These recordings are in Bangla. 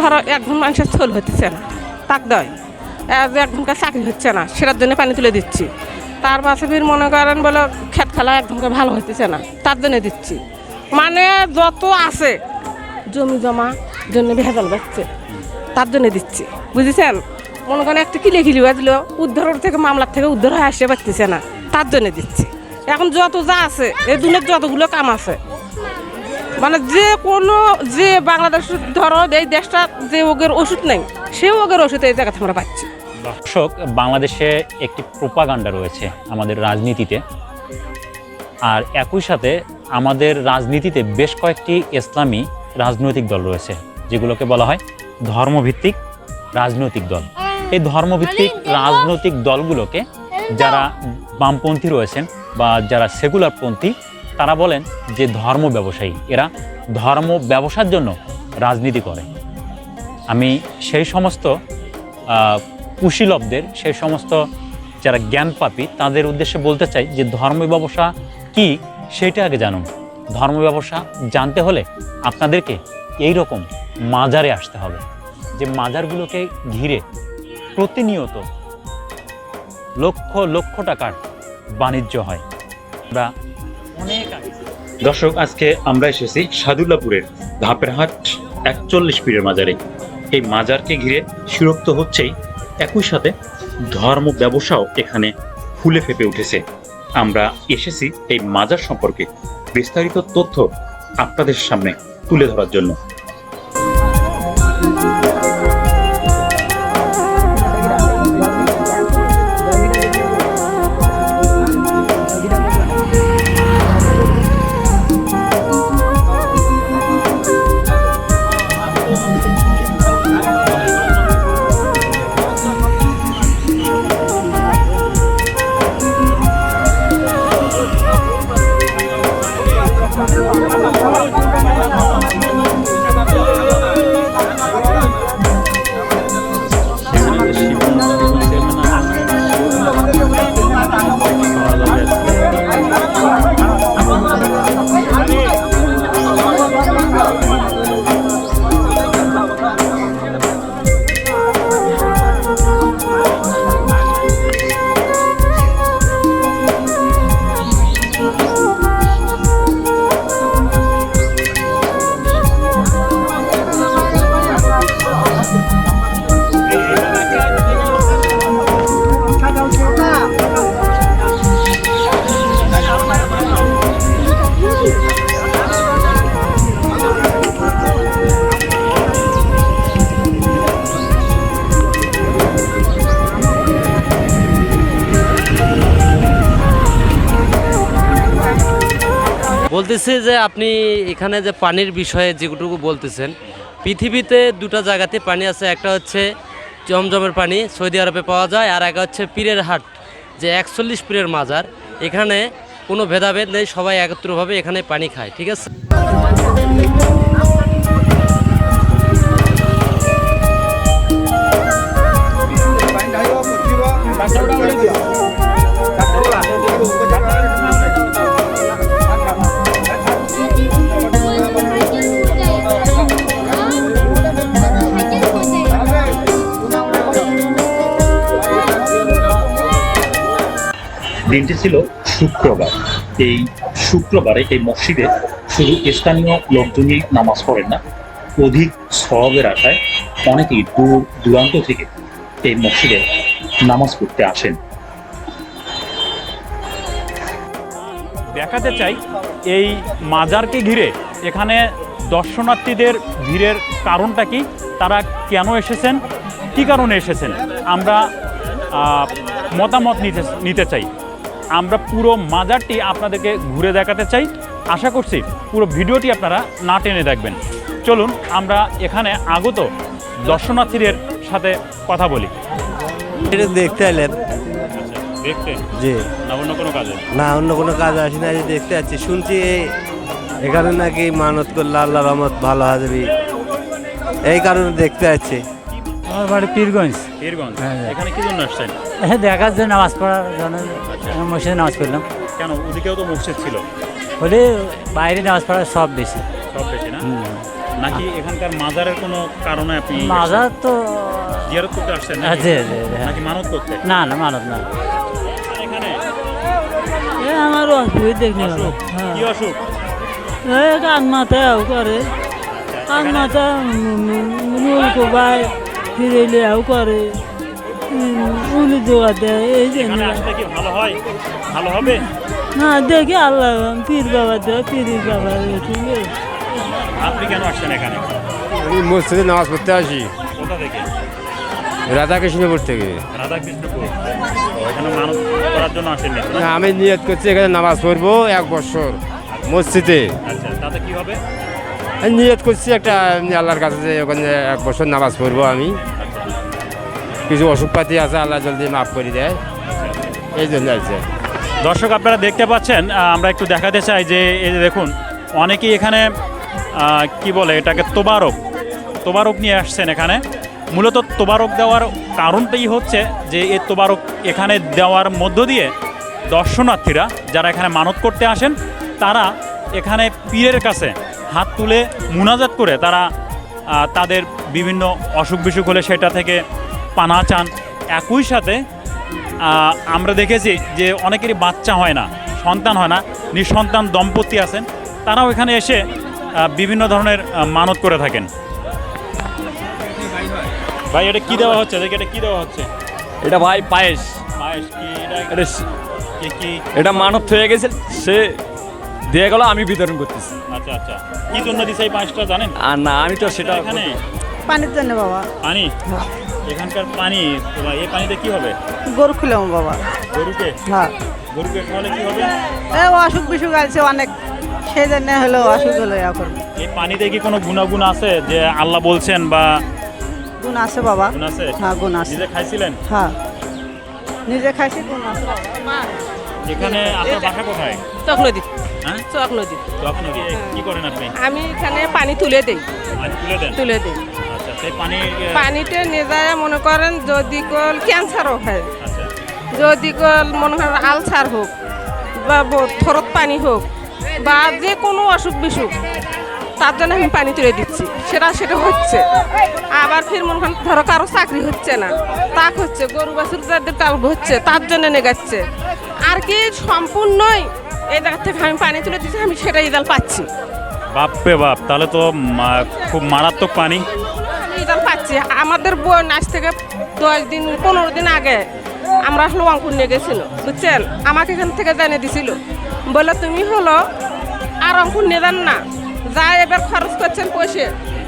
ধরো একজন মানুষের ছোল হতেছে না, তাক দেয়। একজনকে চাকরি হচ্ছে না সেটার জন্য পানি তুলে দিচ্ছি। তার পাশে ফির মনে করেন বলে, খেত খেলা একজনকে ভালো হতেছে না, তার জন্য দিচ্ছি। মানে যত আছে, জমি জমা, জন্য ভেজাল বাচ্ছে, তার জন্য দিচ্ছি, বুঝেছেন? মনে করেন একটা কিলে কিলি বাজল উদ্ধার থেকে, মামলার থেকে উদ্ধার হয়ে আসতে পারতেছে না, তার জন্য দিচ্ছি। এখন যত যা আছে এই দুনিয়ার যতগুলো কাম আছে মানে যে কোনো যে বাংলাদেশ ধরো এই দেশটা যে ওগের ওষুধ নেই, সে ওগের ওষুধ এই জায়গাতে আমরা পাচ্ছি। দর্শক, বাংলাদেশে একটি প্রোপাগান্ডা রয়েছে আমাদের রাজনীতিতে। আর একই সাথে আমাদের রাজনীতিতে বেশ কয়েকটি ইসলামী রাজনৈতিক দল রয়েছে, যেগুলোকে বলা হয় ধর্মভিত্তিক রাজনৈতিক দল। এই ধর্মভিত্তিক রাজনৈতিক দলগুলোকে যারা বামপন্থী রয়েছেন বা যারা সেকুলারপন্থী তারা বলেন যে ধর্ম ব্যবসায়ী, এরা ধর্ম ব্যবসার জন্য রাজনীতি করে। আমি সেই সমস্ত কুশীলবদের, সেই সমস্ত যারা জ্ঞান পাপী তাদের উদ্দেশ্যে বলতে চাই যে ধর্ম ব্যবসা কি, সেটা আগে জানুন। ধর্ম ব্যবসা জানতে হলে আপনাদেরকে এই রকম মাজারে আসতে হবে, যে মাজারগুলোকে ঘিরে প্রতিনিয়ত লক্ষ লক্ষ টাকার বাণিজ্য হয়। আমরা দর্শক, আজকে আমরা এসেছি সাদুল্লাপুরের ধাপের হাট একচল্লিশ পীরের মাজারে। এই মাজারকে ঘিরে সুরক্ত হচ্ছেই একই সাথে ধর্ম ব্যবসাও এখানে ফুলে ফেপে উঠেছে। আমরা এসেছি এই মাজার সম্পর্কে বিস্তারিত তথ্য আপনাদের সামনে তুলে ধরার জন্য। বলতেছি যে আপনি এখানে যে পানির বিষয়ে যেটুকু বলতেছেন, পৃথিবীতে দুটা জায়গাতে পানি আছে, একটা হচ্ছে জমজমের পানি সৌদি আরবে পাওয়া যায় আর একটা হচ্ছে পীরের হাট, যে একচল্লিশ পীরের মাজার। এখানে কোনো ভেদাভেদ নেই, সবাই একত্রভাবে এখানে পানি খায়, ঠিক আছে? দিনটি ছিল শুক্রবার। এই শুক্রবারে এই মসজিদে শুধু স্থানীয় লোকজনই নামাজ পড়েন না, অধিক সবের আশায় অনেকেই দূর দূরান্ত থেকে এই মসজিদে নামাজ পড়তে আসেন। দেখাতে চাই, এই মাজারকে ঘিরে এখানে দর্শনার্থীদের ভিড়ের কারণটা কি? তারা কেন এসেছেন? কি কারণে এসেছেন? আমরা মতামত নিতে নিতে চাই। আমরা পুরো মাজারটি আপনাদেরকে ঘুরে দেখাতে চাই। আশা করছি পুরো ভিডিওটি আপনারা না টেনে দেখবেন। চলুন আমরা এখানে আগত দর্শনার্থীদের সাথে কথা বলি। এটা দেখতে এলেন। দেখতে? জি। না অন্য কোনো কাজে? না অন্য কোনো কাজ আসি না যে দেখতে যাচ্ছি। শুনছি এই- এখানে নাকি মানত করলে আল্লাহ রহমত ভালো হাজবি এই কারণে দেখতে যাচ্ছি। আমার বাড়ি পীরগঞ্জ হ্যাঁ, হ্যাঁ। এখানে কি জন্য আসছেন হ্যাঁ দেখার জন্য নামাজ পড়ার জন্য মসজিদে নামাজ পড়লাম কেন ওদিকেও তো মসজিদ ছিল হলে বাইরে নামাজ পড়ার সব বেশি সব বেশি না নাকি এখানকার মাজারের কোনো কারণে আপনি মাজার তো জিয়ারত করতে আসছেন হ্যাঁ? জি, জি, হ্যাঁ। নাকি মানত করতে না না মানত না এখানে এ আমার দেখনি অসুখ কি অসুখ কান মাথাও করে কান মাথা নুল কোবায় ফিরেলিয়াও করে। উনি দোয়া দেয় এই জন্য আসলে কি ভালো হয়? ভালো হবে? না দেখি আল্লাহ পীর বাবা দেয় পীর বাবা ঠিক আপনি কেন আসছেন এখানে? আমি মসজিদে নামাজ পড়তে আসি। কোথা থেকে? রাধাকৃষ্ণপুর থেকে। রাধাকৃষ্ণপুর। এখানে করার জন্য? আমি নিয়ত করছি এখানে নামাজ পড়ব এক বছর মসজিদে। আচ্ছা তাতে কি হবে? আমি নিয়ত করছি একটা আল্লাহর কাছে যে ওখানে এক বছর নামাজ পড়ব আমি। কিছু অসুখ পাতি আছে, আল্লাহ জলদি মাফ করে দেয়। এই জন্য আছে দর্শক, আপনারা দেখতে পাচ্ছেন আমরা একটু দেখাতে চাই যে, এই যে দেখুন, অনেকেই এখানে কি বলে এটাকে, তোবারক তোবারক নিয়ে আসছেন এখানে। মূলত তোবারক দেওয়ার কারণটাই হচ্ছে যে, এই তোবারক এখানে দেওয়ার মধ্য দিয়ে দর্শনার্থীরা, যারা এখানে মানত করতে আসেন, তারা এখানে পীরের কাছে হাত তুলে মুনাজাত করে তারা তাদের বিভিন্ন অসুখ বিসুখ হলে সেটা থেকে পানা চান একই সাথে আমরা দেখেছি যে অনেকেরই বাচ্চা হয় না সন্তান হয় না নিঃসন্তান দম্পতি আছেন তারাও এখানে এসে বিভিন্ন ধরনের মানত করে থাকেন। ভাই এটা কি দেওয়া হচ্ছে? দেখি এটা কি দেওয়া হচ্ছে? এটা ভাই পায়েস। পায়েস কি? এটা এটা স- কি কি? এটা মানব হয়ে গেছে সে দিয়ে গেল আমি বিতরণ করতেছি। আচ্ছা আচ্ছা। কি জন্য দিছে এই পায়েসটা জানেন? আর না আমি তো সেটা এখানে? পানির জন্য বাবা। পানি? এখানকার পানি তো ভাই, এই পানিতে কি হবে? গরু খুলাম বাবা। গরুকে? হ্যাঁ। গরুকে খাওয়ালে কি হবে? এ অসুখ বিসুখ আছে অনেক সেই জন্য হলো অসুখ হলো এখন এই পানিতে কি কোনো গুণাগুণ আছে যে আল্লাহ বলছেন বা গুণ আছে বাবা। গুণ আছে? হ্যাঁ গুণ আছে। নিজে খাইছিলেন? হ্যাঁ। নিজে খাইছি গুণ আছে। এখানে আপনার বাসা কোথায়? চক নদী। হ্যাঁ? চক নদী। তো কি করেন আপনি? আমি এখানে পানি তুলে দেই। পানি তুলে দেন? তুলে দিই। পানিতে নিয়ে যায় মনে করেন যদি কল ক্যান্সারও হয়। আচ্ছা। যদি কল মনে করেন আলসার হোক বা থরত পানি হোক বা যে কোনো অসুখ বিসুখ তার জন্য আমি পানি তুলে দিচ্ছি। সেটা সেটা হচ্ছে। আবার ফির মনে করেন ধরো কারও চাকরি হচ্ছে না তাক হচ্ছে গরু বাছুর যাদের তাল হচ্ছে তার জন্য নেগাচ্ছে। আর কি সম্পূর্ণই এই জায়গা থেকে আমি পানি তুলে দিচ্ছি আমি সেটাই ইদাল পাচ্ছি। বাপ রে বাপ তাহলে তো খুব মারাত্মক পানি। পাচ্ছি আমাদের বোন আজ থেকে দশ দিন, পনেরো দিন আগে আমরা অঙ্কুর নিয়ে গেছিল, বুঝছেন? আমাকে এখান থেকে জানিয়ে দিছিল। বলে, তুমি হলো আর অঙ্কুর নিয়ে যান না। যা এবার খরচ করছেন পয়সে,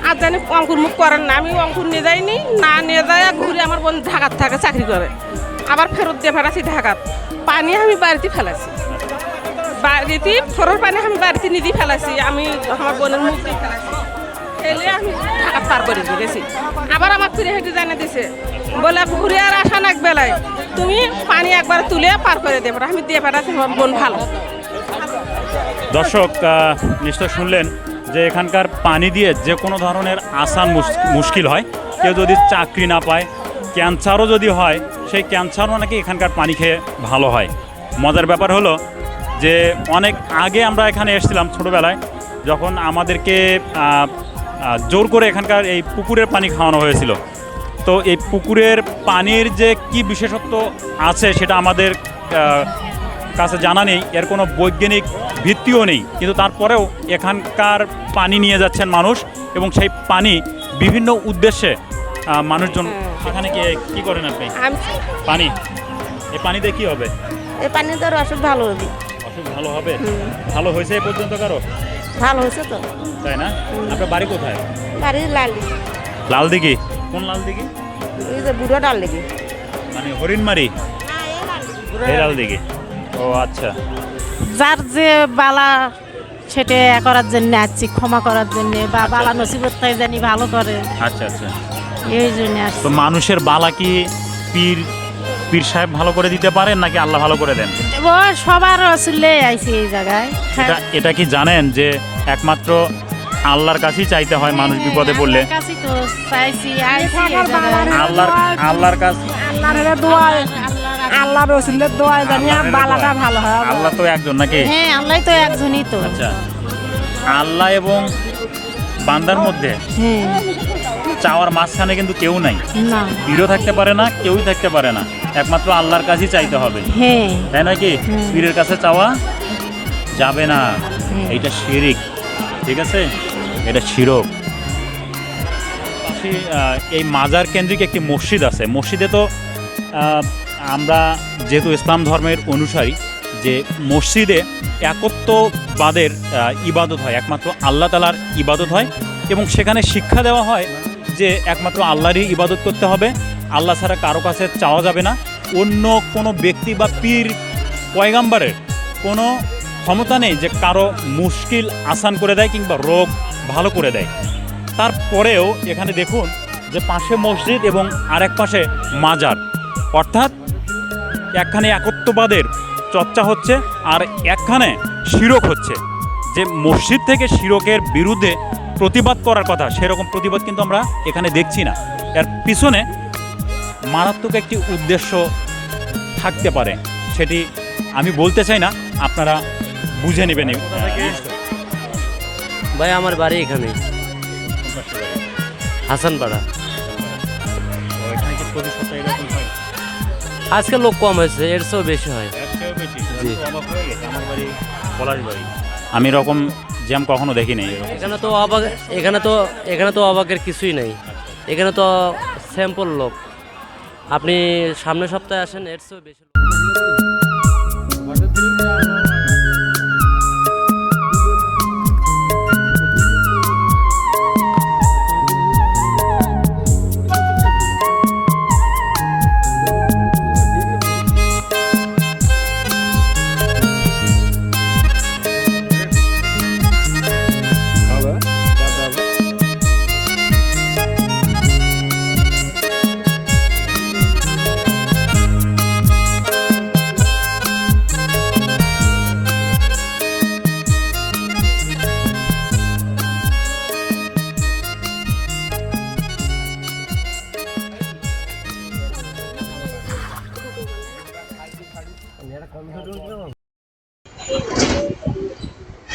আর জানি অঙ্কুর মুখ করেন না। আমি অঙ্কুর নিয়ে যাইনি, না নিয়ে যাই ঘুরে আমার বোন ঢাকার থাকে, চাকরি করে। আবার ফেরত দিয়ে ফেলাছি ঢাকার। পানি আমি বাড়িতে ফেলাছি। বাড়িতে ফোরের পানি আমি বাড়িতে নিদি ফেলাছি। আমি আমার বোনের মুখ দিয়ে ফেলাছি। ফেলে আমি ঢাকা পার গেছি আবার আমার ফিরে হেঁটে দিছে। বলে, ঘুরে আর নাক বেলায়। তুমি পানি একবার তুলে পার করে আমি দিয়ে বোন ভালো। দর্শক নিশ্চয় শুনলেন যে এখানকার পানি দিয়ে যে কোনো ধরনের আসান মুশ- মুশকিল হয়। কেউ যদি চাকরি না পায়, ক্যান্সারও যদি হয়, সেই ক্যান্সারও নাকি এখানকার পানি খেয়ে ভালো হয়। মজার ব্যাপার হলো যে অনেক আগে আমরা এখানে এসেছিলাম ছোটোবেলায়, যখন আমাদেরকে জোর করে এখানকার এই পুকুরের পানি খাওয়ানো হয়েছিল। তো এই পুকুরের পানির যে কি বিশেষত্ব আছে সেটা আমাদের কাছে জানা নেই। এর কোনো বৈজ্ঞানিক ভিত্তিও নেই। কিন্তু তারপরেও এখানকার পানি নিয়ে যাচ্ছেন মানুষ এবং সেই পানি বিভিন্ন উদ্দেশ্যে মানুষজন এখানে কি কি করেন আপনি? পানি? এই পানিতে কি হবে? এই পানি তোর অসুখ ভালো হবে। অসুখ ভালো হবে? ভালো হয়েছে এই পর্যন্ত কারও? ভালো হয়েছে তো। তাই না? আপনার বাড়ি কোথায়? বাড়ির লাল লাল দিঘি কোন লাল দিঘি এই যে বুড়ো ডাল লেগে মানে হরিণমারি? এই লাল দিঘি ও আচ্ছা। যার যে বালা সেটা করার জন্য আসছি ক্ষমা করার জন্য বা বালা নসিবতায় জানি ভালো করে। আচ্ছা আচ্ছা। এই জন্য আসছি। তো মানুষের বালা কি পীর পীর সাহেব ভালো করে দিতে পারেন নাকি আল্লাহ ভালো করে দেন? ও সবার রসুল্লে আইছি এই জায়গায়। এটা এটা কি জানেন যে একমাত্র আল্লাহর কাছেই চাইতে হয় মানুষ বিপদে পড়লে? আল্লাহর তো চাইছি আইছি এই জায়গায়। আল্লাহর আল্লাহর কাছ আল্লাহর দোয়ায় আল্লাহ রসুলের দোয়ায় জানি বালাটা ভালো হয়। আল্লাহ তো একজন নাকি? হ্যাঁ আল্লাহ তো একজনই তো। আচ্ছা। আল্লাহ এবং বান্দার মধ্যে হ্যাঁ। চাওয়ার মাঝখানে কিন্তু কেউ নাই। না। থাকতে পারে না কেউই থাকতে পারে না। একমাত্র আল্লাহর কাছেই চাইতে হবে। হ্যাঁ। তাই নাকি পীরের কাছে চাওয়া যাবে না। হুম। এইটা শিরিক ঠিক আছে? এটা শিরক। এই মাজার কেন্দ্রিক একটি মসজিদ আছে। মসজিদে তো আমরা যেহেতু ইসলাম ধর্মের অনুসারী যে মসজিদে একত্ববাদের ইবাদত হয়। একমাত্র আল্লাহ তালার ইবাদত হয় এবং সেখানে শিক্ষা দেওয়া হয় যে একমাত্র আল্লাহরই ইবাদত করতে হবে। আল্লাহ ছাড়া কারও কাছে চাওয়া যাবে না। অন্য কোনো ব্যক্তি বা পীর, পয়গাম্বারের কোনো ক্ষমতা নেই যে কারও মুশকিল আসান করে দেয় কিংবা রোগ ভালো করে দেয়। তারপরেও এখানে দেখুন যে পাশে মসজিদ এবং আরেক পাশে মাজার। অর্থাৎ একখানে একত্ববাদের চর্চা হচ্ছে আর একখানে শিরক হচ্ছে। যে মসজিদ থেকে শিরকের বিরুদ্ধে প্রতিবাদ করার কথা, সেরকম প্রতিবাদ কিন্তু আমরা এখানে দেখছি না। এর পিছনে মারাত্মক একটি উদ্দেশ্য থাকতে পারে সেটি আমি বলতে চাই না আপনারা বুঝে নেবেন ভাই আমার বাড়ি এখানে। হাসানপাড়া আজকে লোক কম হয়েছে এর চেয়েও বেশি হয়। আমি এরকম জ্যাম কখনো দেখিনি। এখানে তো অবাক এখানে তো এখানে তো অবাকের কিছুই নেই। এখানে তো স্যাম্পল লোক। আপনি সামনের সপ্তাহে আসেন এর চেয়েও বেশি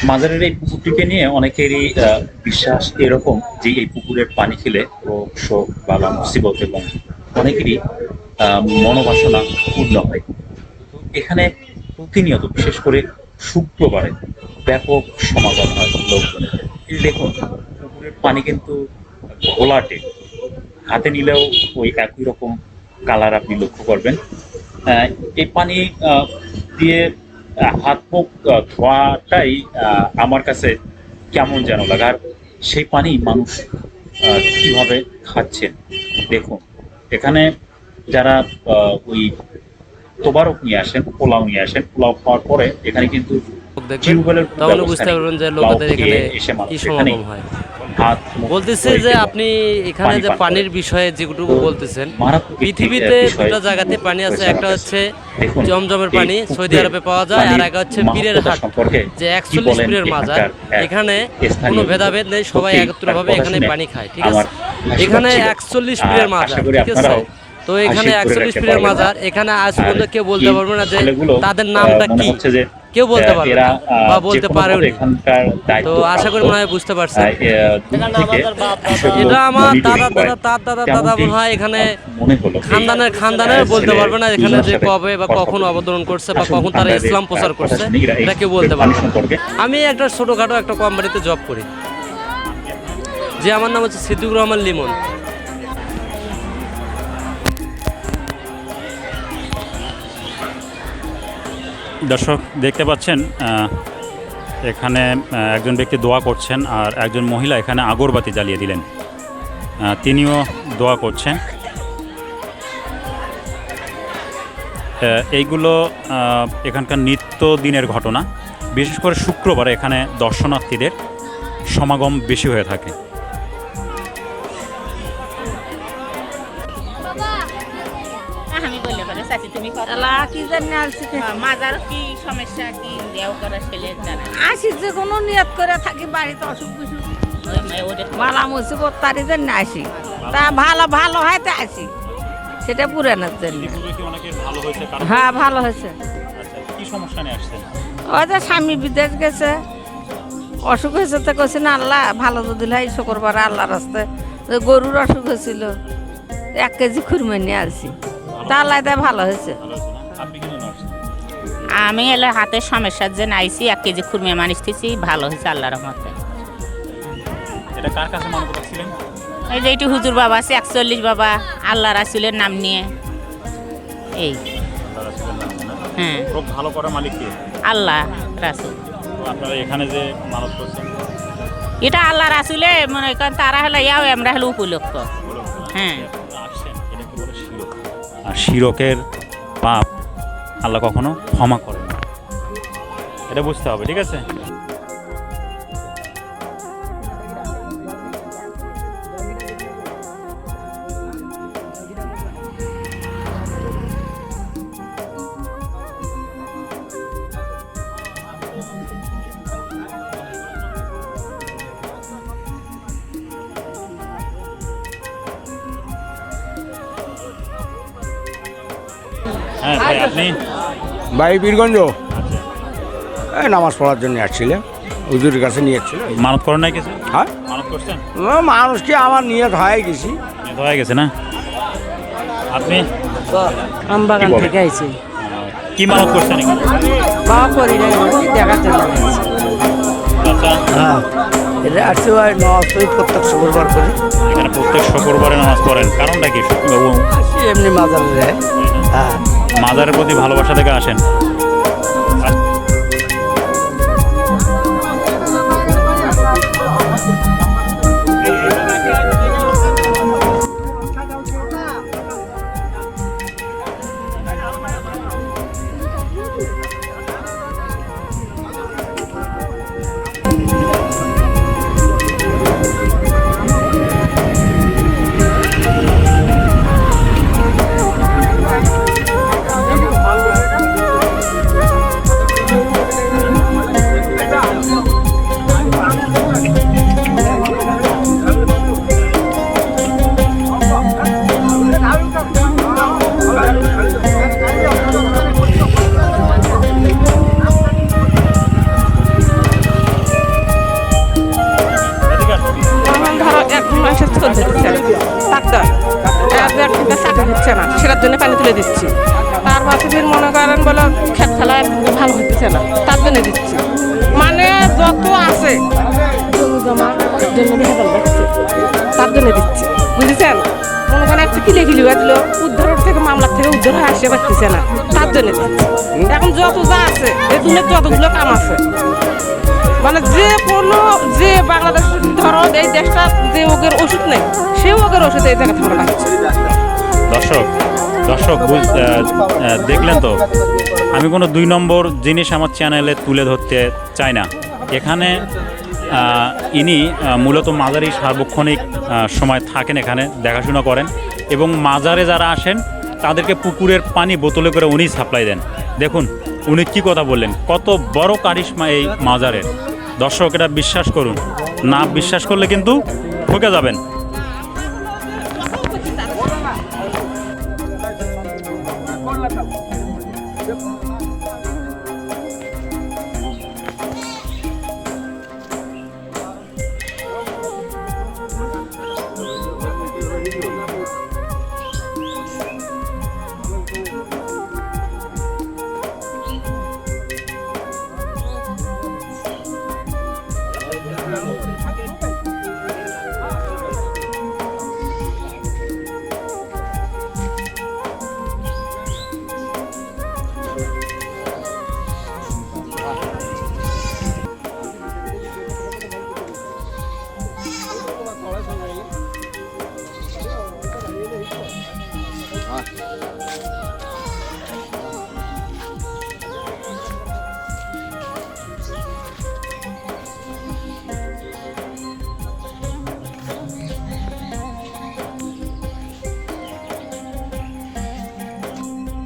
মাজারের এই পুকুরটিকে নিয়ে অনেকেরই বিশ্বাস এরকম যে এই পুকুরের পানি খেলে রোগ, শোক, বালা, মুসিবত এবং অনেকেরই মনোবাসনা পূর্ণ হয়। এখানে প্রতিনিয়ত, বিশেষ করে শুক্রবারে ব্যাপক সমাগম হয় লোকজনের। দেখুন, পুকুরের পানি কিন্তু ঘোলাটে। হাতে নিলেও ওই একই রকম কালার আপনি লক্ষ্য করবেন। এই পানি দিয়ে হাত মুখ ধোয়াটাই আমার কাছে কেমন যেন লাগে। আর সেই পানি মানুষ কীভাবে খাচ্ছেন? দেখুন এখানে যারা আহ, ওই তোবারক নিয়ে আসেন পোলাও নিয়ে আসেন পোলাও খাওয়ার পরে এখানে কিন্তু টিউবওয়েলের কোনো বুঝতে পারবেন যে লোকেদের এখানে এসে কি সমাগম হয়। হাত মুখ বলতেছে যে আপনি এখানে যে পানির বিষয়ে যেটুকু বলতেছেন, পৃথিবীতে দুটো জায়গাতে পানি আছে, একটা হচ্ছে জমজমের পানি, সৌদি আরবে পাওয়া যায়, আর একটা হচ্ছে পীরের হাট, যে একচল্লিশ পীরের মাজার। এখানে কোনো ভেদাভেদ নেই, সবাই একত্রভাবে এখানে পানি খায়, ঠিক আছে? এখানে। একচল্লিশ পীরের মাজার, ঠিক আছে? তো এখানে একচল্লিশ পীরের মাজার, এখানে আজ পর্যন্ত কেউ বলতে পারবে না যে তাদের নামটা কি। কেউ বলতে আহ, পারবে না বা বলতে কোনোভাবে পারেও নি। এখানকার দায়িত্ব তো আশা করি মনে হয় বুঝতে পারছেন বিষয়গুলো এটা আমার দাদা দাদা তার দাদা দাদা মনে হয় এখানে খানদানের খানদানের বলতে পারবে না এখানে যে কবে বা কখন। অবতরণ করছে বা কখন তারা ইসলাম প্রচার করছে এটা কেউ বলতে পারবে না। আমি একটা ছোটোখাটো একটা কোম্পানিতে জব করি যে আমার নাম হচ্ছে সিদ্দিকুর রহমান লিমন দর্শক দেখতে পাচ্ছেন এখানে একজন ব্যক্তি দোয়া করছেন আর একজন মহিলা এখানে আগরবাতি জ্বালিয়ে দিলেন। তিনিও দোয়া করছেন। এইগুলো এখানকার নিত্য দিনের ঘটনা। বিশেষ করে শুক্রবার এখানে দর্শনার্থীদের সমাগম বেশি হয়ে থাকে। আল্লাহ কি জানি আসছি মাজার কি সমস্যা কি? দেও করা ছেলে জানা। আসি যে কোনো নিয়ত করে থাকি বাড়িতে অসুখ বিসুখ। মালা মুসিবত তারি জন্য আসি। তা ভালো ভালো হয় তা আসি। সেটা পুরানোর জন্য। হ্যাঁ ভালো হয়েছে। কি সমস্যা নিয়ে আসছেন? ওই যে স্বামী বিদেশ গেছে অসুখ হয়েছে তো কছি না আল্লাহ ভালো যদি হয় শুক্রবার আল্লাহ রাস্তায় গরুর অসুখ হয়েছিল। এক কেজি খুরমে নিয়ে আসছি তা আল্লাহ দেয় ভালো হয়েছে। আমি এলে হাতের সমস্যার জন্য আইসি এক কেজি খুরমে মানুষ থেছি ভালো হয়েছে আল্লাহ রহমতে। এটা কার কাছে মানত রাখছিলেন এই যে এটি হুজুর বাবা আছে একচল্লিশ বাবা আল্লাহ রাসুলের নাম নিয়ে। এই। হ্যাঁ। খুব ভালো মালিক আল্লাহ রাসুল। আপনারা এখানে যে মানত করছেন? এটা আল্লাহ রাসুলে মনে করেন তারা হলো ইয়াও আমরা হলো উপলক্ষ। হ্যাঁ। শিরকের পাপ আল্লাহ কখনো ক্ষমা করে এটা বুঝতে হবে ঠিক আছে? হ্যাঁ ভাই আপনি? ভাই বীরগঞ্জ এই নামাজ পড়ার জন্য আসছিলাম হুজুরের কাছে নিয়ে এসেছিল। মানত করেন নাই কিছু? হ্যাঁ? মানত করছেন? মানুষকে আমার নিয়ে হয়ে গেছি। তো হয়ে গেছে না? আপনি? আমবাগান কি? থেকে আইছি। কি মানত করছেন এখানে? বাবা করি না দেখার জন্য আচ্ছা। হ্যাঁ। এটা আসছে ভাই নামাজ পড়ি প্রত্যেক শুক্রবার করি এখানে প্রত্যেক শুক্রবারে নামাজ পড়েন। কারণটা কি? এমনি মাজারে হ্যাঁ। মাজারের প্রতি ভালোবাসা থেকে আসেন। কাম আছে। মানে যে কোনো যে বাংলাদেশ, ধরো এই দেশটা যে ওগের ওষুধ নেই, সে ওগের ওষুধ এই লাগছে দর্শক দর্শক দেখলেন তো, আমি কোনো দুই নম্বর জিনিস আমার চ্যানেলে তুলে ধরতে চাই না। এখানে ইনি মূলত মাজারি সার্বক্ষণিক সময় থাকেন এখানে, দেখাশোনা করেন এবং মাজারে যারা আসেন, তাদেরকে পুকুরের পানি বোতলে করে উনি সাপ্লাই দেন। দেখুন উনি কি কথা বললেন? কত বড় কারিশমা এই মাজারের। দর্শক, এটা বিশ্বাস করুন। না বিশ্বাস করলে কিন্তু ঠকে যাবেন।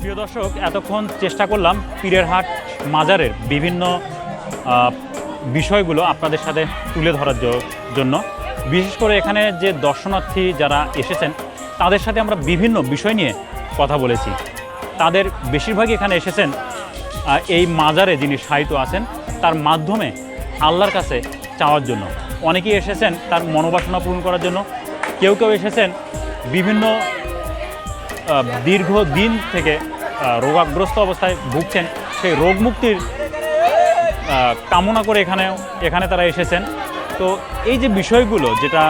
প্রিয় দর্শক, এতক্ষণ চেষ্টা করলাম পীরের হাট মাজারের বিভিন্ন বিষয়গুলো আপনাদের সাথে তুলে ধরার জন্য। বিশেষ করে এখানে যে দর্শনার্থী যারা এসেছেন, তাদের সাথে আমরা বিভিন্ন বিষয় নিয়ে কথা বলেছি। তাদের বেশিরভাগই এখানে এসেছেন এই মাজারে যিনি সাহিত্য আছেন, তার মাধ্যমে আল্লাহর কাছে চাওয়ার জন্য। অনেকেই এসেছেন তার মনোবাসনা পূরণ করার জন্য। কেউ কেউ এসেছেন বিভিন্ন দীর্ঘ দিন থেকে রোগাগ্রস্ত অবস্থায় ভুগছেন। সেই রোগ মুক্তির কামনা করে এখানে এখানে তারা এসেছেন। তো এই যে বিষয়গুলো যেটা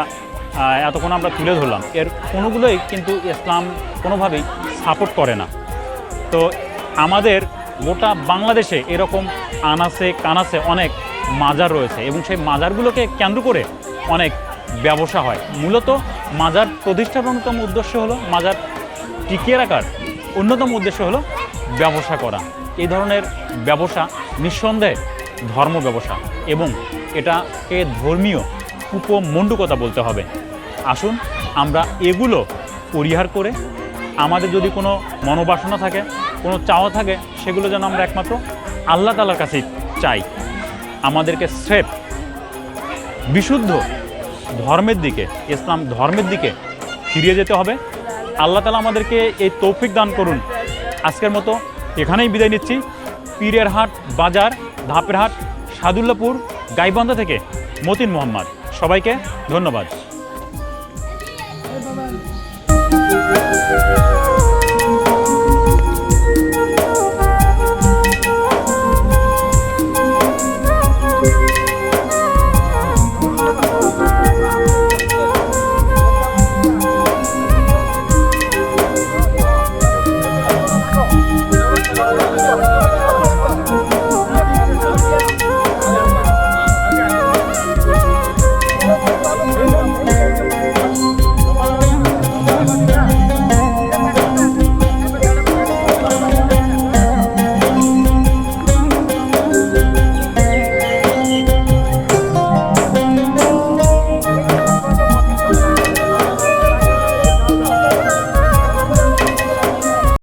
এতক্ষণ আমরা তুলে ধরলাম, এর কোনোগুলোই কিন্তু ইসলাম কোনোভাবেই সাপোর্ট করে না। তো আমাদের গোটা বাংলাদেশে এরকম আনাসে কানাসে অনেক মাজার রয়েছে এবং সেই মাজারগুলোকে কেন্দ্র করে অনেক ব্যবসা হয়। মূলত মাজার প্রতিষ্ঠার অন্যতম উদ্দেশ্য হলো মাজার টিকিয়ে রাখার। অন্যতম উদ্দেশ্য হলো ব্যবসা করা। এই ধরনের ব্যবসা নিঃসন্দেহে ধর্ম ব্যবসা এবং এটাকে ধর্মীয় উপমণ্ডুকতা বলতে হবে। আসুন আমরা এগুলো পরিহার করে আমাদের যদি কোনো মনোবাসনা থাকে, কোনো চাওয়া থাকে, সেগুলো যেন আমরা একমাত্র আল্লাহ তালার কাছেই চাই। আমাদেরকে স্রেফ বিশুদ্ধ ধর্মের দিকে, ইসলাম ধর্মের দিকে ফিরিয়ে যেতে হবে। আল্লাহ তালা আমাদেরকে এই তৌফিক দান করুন। আজকের মতো এখানেই বিদায় নিচ্ছি। পীরের হাট, বাজার, ধাপের হাট, সাদুল্লাপুর, গাইবান্ধা থেকে মতিন মোহাম্মদ। সবাইকে ধন্যবাদ।